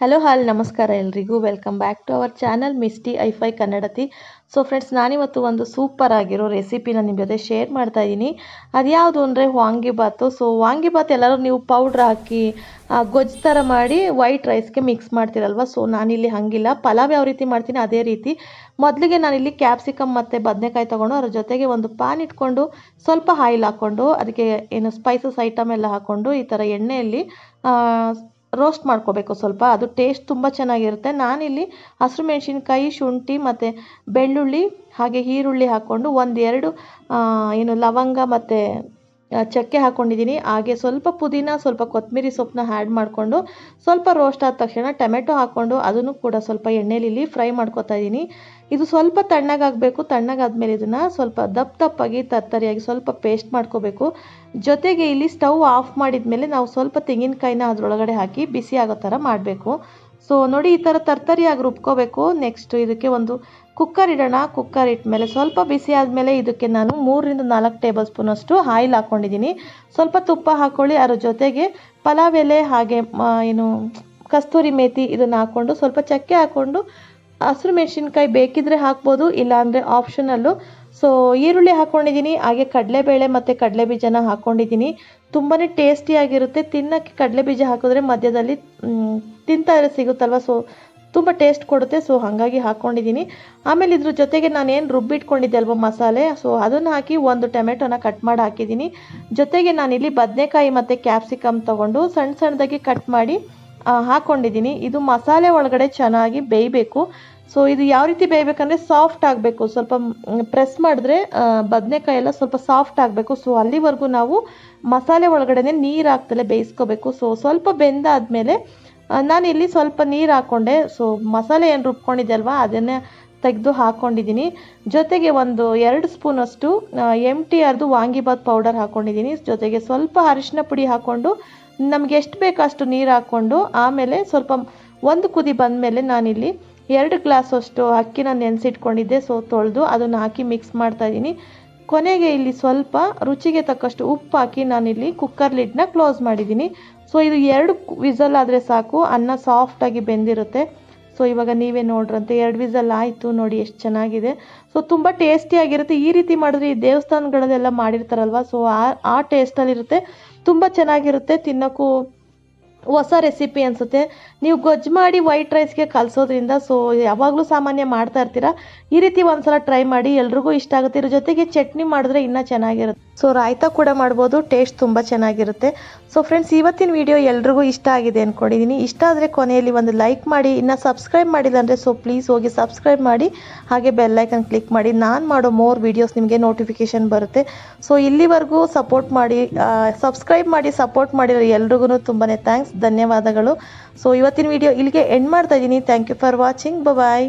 Hello all ನಮಸ್ಕಾರ ಎಲ್ರಿಗೂ. Welcome back to our channel Misty ಐಫೈ ಕನ್ನಡತಿ ಸೊ ಫ್ರೆಂಡ್ಸ್ ನಾನಿವತ್ತು ಒಂದು ಸೂಪರ್ ಆಗಿರೋ ರೆಸಿಪಿನ ನಿಮ್ಮ ಜೊತೆ ಶೇರ್ ಮಾಡ್ತಾ ಇದ್ದೀನಿ ಅದ್ಯಾವುದು ಅಂದರೆ ವಾಂಗಿಬಾತು ಸೊ ವಾಂಗಿಬಾತ್ ಎಲ್ಲರೂ ನೀವು ಪೌಡ್ರ್ ಹಾಕಿ ಗೊಜ್ಜು ಥರ ಮಾಡಿ ವೈಟ್ ರೈಸ್ಗೆ ಮಿಕ್ಸ್ ಮಾಡ್ತೀರಲ್ವ? ಸೊ ನಾನಿಲ್ಲಿ ಹಾಗಿಲ್ಲ. ಪಲಾವ್ ಯಾವ ರೀತಿ ಮಾಡ್ತೀನಿ ಅದೇ ರೀತಿ. ಮೊದಲಿಗೆ ನಾನಿಲ್ಲಿ ಕ್ಯಾಪ್ಸಿಕಮ್ ಮತ್ತು ಬದನೆಕಾಯಿ ತೊಗೊಂಡು, ಅದ್ರ ಜೊತೆಗೆ ಒಂದು ಪಾನ್ ಇಟ್ಕೊಂಡು, ಸ್ವಲ್ಪ ಆಯಿಲ್ ಹಾಕ್ಕೊಂಡು ಅದಕ್ಕೆ ಏನು ಸ್ಪೈಸಸ್ ಐಟಮ್ ಎಲ್ಲ ಹಾಕ್ಕೊಂಡು ಈ ಥರ ಎಣ್ಣೆಯಲ್ಲಿ ರೋಸ್ಟ್ ಮಾಡ್ಕೋಬೇಕು ಸ್ವಲ್ಪ. ಅದು ಟೇಸ್ಟ್ ತುಂಬ ಚೆನ್ನಾಗಿರುತ್ತೆ. ನಾನಿಲ್ಲಿ ಹಸಿರು ಮೆಣಸಿನ್ಕಾಯಿ, ಶುಂಠಿ ಮತ್ತು ಬೆಳ್ಳುಳ್ಳಿ ಹಾಗೆ ಈರುಳ್ಳಿ ಹಾಕ್ಕೊಂಡು ಒಂದೆರಡು ಏನು ಲವಂಗ ಮತ್ತು ಚಕ್ಕೆ ಹಾಕ್ಕೊಂಡಿದ್ದೀನಿ ಹಾಗೆ ಸ್ವಲ್ಪ ಪುದೀನ, ಸ್ವಲ್ಪ ಕೊತ್ತಂಬರಿ ಸೊಪ್ಪನ್ನ ಆ್ಯಡ್ ಮಾಡಿಕೊಂಡು ಸ್ವಲ್ಪ ರೋಸ್ಟ್ ಆದ ತಕ್ಷಣ ಟೊಮೆಟೊ ಹಾಕ್ಕೊಂಡು ಅದನ್ನು ಕೂಡ ಸ್ವಲ್ಪ ಎಣ್ಣೆಲಿ ಫ್ರೈ ಮಾಡ್ಕೊತಾ ಇದ್ದೀನಿ ಇದು ಸ್ವಲ್ಪ ತಣ್ಣಗಾಗಬೇಕು ತಣ್ಣಗಾದ್ಮೇಲೆ ಇದನ್ನು ಸ್ವಲ್ಪ ದಪ್ಪ ದಪ್ಪಾಗಿ ತರ್ತರಿಯಾಗಿ ಸ್ವಲ್ಪ ಪೇಸ್ಟ್ ಮಾಡ್ಕೋಬೇಕು. ಜೊತೆಗೆ ಇಲ್ಲಿ ಸ್ಟವ್ ಆಫ್ ಮಾಡಿದ ಮೇಲೆ ನಾವು ಸ್ವಲ್ಪ ತೆಂಗಿನಕಾಯಿನ ಅದರೊಳಗಡೆ ಹಾಕಿ ಬಿಸಿ ಆಗೋ ಥರ ಮಾಡಬೇಕು. ಸೊ ನೋಡಿ ಈ ಥರ ತರ್ತರಿಯಾಗಿ ರುಬ್ಕೋಬೇಕು. ನೆಕ್ಸ್ಟ್ ಇದಕ್ಕೆ ಒಂದು ಕುಕ್ಕರ್ ಇಡೋಣ. ಕುಕ್ಕರ್ ಇಟ್ಟಮೇಲೆ ಸ್ವಲ್ಪ ಬಿಸಿ ಆದಮೇಲೆ ಇದಕ್ಕೆ ನಾನು ಮೂರರಿಂದ ನಾಲ್ಕು ಟೇಬಲ್ ಸ್ಪೂನಷ್ಟು ಆಯಿಲ್ ಹಾಕ್ಕೊಂಡಿದ್ದೀನಿ ಸ್ವಲ್ಪ ತುಪ್ಪ ಹಾಕ್ಕೊಳ್ಳಿ ಅದ್ರ ಜೊತೆಗೆ ಪಲಾವ್ ಎಲೆ ಹಾಗೆ ಏನು, ಕಸ್ತೂರಿ ಮೇಥಿ ಇದನ್ನು ಹಾಕ್ಕೊಂಡು ಸ್ವಲ್ಪ ಚಕ್ಕೆ ಹಾಕ್ಕೊಂಡು ಹಸಿರು ಮೆಣಸಿನ್ಕಾಯಿ ಬೇಕಿದ್ರೆ ಹಾಕ್ಬೋದು. ಇಲ್ಲಾಂದರೆ ಆಪ್ಷನಲ್ಲು ಸೊ ಈರುಳ್ಳಿ ಹಾಕ್ಕೊಂಡಿದ್ದೀನಿ ಹಾಗೆ ಕಡಲೆಬೇಳೆ ಮತ್ತು ಕಡಲೆ ಬೀಜನ ಹಾಕ್ಕೊಂಡಿದ್ದೀನಿ ತುಂಬಾ ಟೇಸ್ಟಿಯಾಗಿರುತ್ತೆ ತಿನ್ನೋಕ್ಕೆ ಕಡಲೆ ಬೀಜ ಹಾಕಿದ್ರೆ ಮಧ್ಯದಲ್ಲಿ ತಿಂತಾ ಇರೋ ಸಿಗುತ್ತಲ್ವ? ಸೊ ತುಂಬ ಟೇಸ್ಟ್ ಕೊಡುತ್ತೆ. ಸೊ ಹಾಗಾಗಿ ಹಾಕ್ಕೊಂಡಿದ್ದೀನಿ ಆಮೇಲೆ ಇದ್ರ ಜೊತೆಗೆ ನಾನು ಏನು ರುಬ್ಬಿಟ್ಕೊಂಡಿದ್ದೆ ಅಲ್ವ ಮಸಾಲೆ? ಸೊ ಅದನ್ನು ಹಾಕಿ ಒಂದು ಟೊಮೆಟೊನ ಕಟ್ ಮಾಡಿ ಹಾಕಿದ್ದೀನಿ. ಜೊತೆಗೆ ನಾನಿಲ್ಲಿ ಬದನೆಕಾಯಿ ಮತ್ತು ಕ್ಯಾಪ್ಸಿಕಮ್ ತೊಗೊಂಡು ಸಣ್ಣ ಸಣ್ಣದಾಗಿ ಕಟ್ ಮಾಡಿ ಹಾಕ್ಕೊಂಡಿದ್ದೀನಿ ಇದು ಮಸಾಲೆ ಒಳಗಡೆ ಚೆನ್ನಾಗಿ ಬೇಯಬೇಕು. ಸೊ ಇದು ಯಾವ ರೀತಿ ಬೇಯಬೇಕಂದ್ರೆ ಸಾಫ್ಟ್ ಆಗಬೇಕು. ಸ್ವಲ್ಪ ಪ್ರೆಸ್ ಮಾಡಿದ್ರೆ ಬದನೆಕಾಯಿ ಎಲ್ಲ ಸ್ವಲ್ಪ ಸಾಫ್ಟ್ ಆಗಬೇಕು. ಸೊ ಅಲ್ಲಿವರೆಗೂ ನಾವು ಮಸಾಲೆ ಒಳಗಡೆ ನೀರು ಹಾಕ್ತಲೇ ಬೇಯಿಸ್ಕೋಬೇಕು. ಸೊ ಸ್ವಲ್ಪ ಬೆಂದಾದ್ಮೇಲೆ ಆ, ನಾನಿಲ್ಲಿ ಸ್ವಲ್ಪ ನೀರು ಹಾಕ್ಕೊಂಡೆ ಸೊ ಮಸಾಲೆ ಏನು ರುಬ್ಕೊಂಡಿದ್ದೆ ಅಲ್ವಾ ಅದನ್ನೇ ತೆಗೆದು ಹಾಕ್ಕೊಂಡಿದ್ದೀನಿ ಜೊತೆಗೆ ಒಂದು ಎರಡು ಸ್ಪೂನಷ್ಟು ಎಂ ಟಿ ಆರ್ದು ವಾಂಗಿಬಾತ್ ಪೌಡರ್ ಹಾಕ್ಕೊಂಡಿದ್ದೀನಿ ಜೊತೆಗೆ ಸ್ವಲ್ಪ ಅರಿಶಿನ ಪುಡಿ ಹಾಕ್ಕೊಂಡು ನಮಗೆ ಎಷ್ಟು ಬೇಕೋ ಅಷ್ಟು ನೀರು ಹಾಕ್ಕೊಂಡು ಆಮೇಲೆ ಸ್ವಲ್ಪ ಒಂದು ಕುದಿ ಬಂದ ಮೇಲೆ ನಾನಿಲ್ಲಿ ಎರಡು ಗ್ಲಾಸಷ್ಟು ಅಕ್ಕಿನ ನೆನೆಸಿಟ್ಕೊಂಡಿದ್ದೆ. ಸೊ ತೊಳೆದು ಅದನ್ನು ಹಾಕಿ ಮಿಕ್ಸ್ ಮಾಡ್ತಾ ಇದ್ದೀನಿ ಕೊನೆಗೆ ಇಲ್ಲಿ ಸ್ವಲ್ಪ ರುಚಿಗೆ ತಕ್ಕಷ್ಟು ಉಪ್ಪು ಹಾಕಿ ನಾನಿಲ್ಲಿ ಕುಕ್ಕರ್ ಲಿಡ್ನ ಕ್ಲೋಸ್ ಮಾಡಿದ್ದೀನಿ. ಸೊ ಇದು ಎರಡು ವಿಸಲ್ ಆದರೆ ಸಾಕು, ಅನ್ನ ಸಾಫ್ಟಾಗಿ ಬೆಂದಿರುತ್ತೆ. ಸೊ ಇವಾಗ ನೀವೇ ನೋಡ್ರಂತೆ, ಎರಡು ವಿಸಲ್ ಆಯಿತು ನೋಡಿ ಎಷ್ಟು ಚೆನ್ನಾಗಿದೆ. ಸೊ ತುಂಬ ಟೇಸ್ಟಿಯಾಗಿರುತ್ತೆ ಈ ರೀತಿ ಮಾಡಿದ್ರೆ ಈ ದೇವಸ್ಥಾನಗಳಲ್ಲೆಲ್ಲ ಮಾಡಿರ್ತಾರಲ್ವ? ಸೊ ಆ ಆ ಟೇಸ್ಟಲ್ಲಿರುತ್ತೆ ತುಂಬ ಚೆನ್ನಾಗಿರುತ್ತೆ, ತಿನ್ನೋಕ್ಕೂ ಹೊಸ ರೆಸಿಪಿ ಅನಿಸುತ್ತೆ. ನೀವು ಗೊಜ್ಜು ಮಾಡಿ ವೈಟ್ ರೈಸ್ಗೆ ಕಲಿಸೋದ್ರಿಂದ ಸೊ ಯಾವಾಗಲೂ ಸಾಮಾನ್ಯ ಮಾಡ್ತಾ ಇರ್ತೀರ. ಈ ರೀತಿ ಒಂದ್ಸಲ ಟ್ರೈ ಮಾಡಿ ಎಲ್ರಿಗೂ ಇಷ್ಟ ಆಗುತ್ತೆ. ಇದ್ರ ಜೊತೆಗೆ ಚಟ್ನಿ ಮಾಡಿದ್ರೆ ಇನ್ನೂ ಚೆನ್ನಾಗಿರುತ್ತೆ. ಸೊ ರಾಯ್ತಾ ಕೂಡ ಮಾಡ್ಬೋದು ಟೇಸ್ಟ್ ತುಂಬ ಚೆನ್ನಾಗಿರುತ್ತೆ. ಸೊ ಫ್ರೆಂಡ್ಸ್ ಇವತ್ತಿನ ವಿಡಿಯೋ ಎಲ್ರಿಗೂ ಇಷ್ಟ ಆಗಿದೆ ಅಂದ್ಕೊಂಡಿದ್ದೀನಿ ಇಷ್ಟ ಆದರೆ ಕೊನೆಯಲ್ಲಿ ಒಂದು ಲೈಕ್ ಮಾಡಿ, ಇನ್ನು ಸಬ್ಸ್ಕ್ರೈಬ್ ಮಾಡಿಲ್ಲ ಅಂದರೆ ಸೊ ಪ್ಲೀಸ್ ಹೋಗಿ ಸಬ್ಸ್ಕ್ರೈಬ್ ಮಾಡಿ. ಹಾಗೆ ಬೆಲ್ಲೈಕನ್ ಕ್ಲಿಕ್ ಮಾಡಿ. ನಾನು ಮಾಡೋ ಮೋರ್ ವೀಡಿಯೋಸ್ ನಿಮಗೆ ನೋಟಿಫಿಕೇಶನ್ ಬರುತ್ತೆ. ಸೊ ಇಲ್ಲಿವರೆಗೂ ಸಪೋರ್ಟ್ ಮಾಡಿ ಸಬ್ಸ್ಕ್ರೈಬ್ ಮಾಡಿ ಸಪೋರ್ಟ್ ಮಾಡಿರೋ ಎಲ್ರಿಗೂ ತುಂಬಾ ಥ್ಯಾಂಕ್ಸ್ ಧನ್ಯವಾದಗಳು. ಸೊ ಇವತ್ತಿನ ವಿಡಿಯೋ ಇಲ್ಲಿಗೆ ಎಂಡ್ ಮಾಡ್ತಾ ಇದ್ದೀನಿ. Thank you for watching bye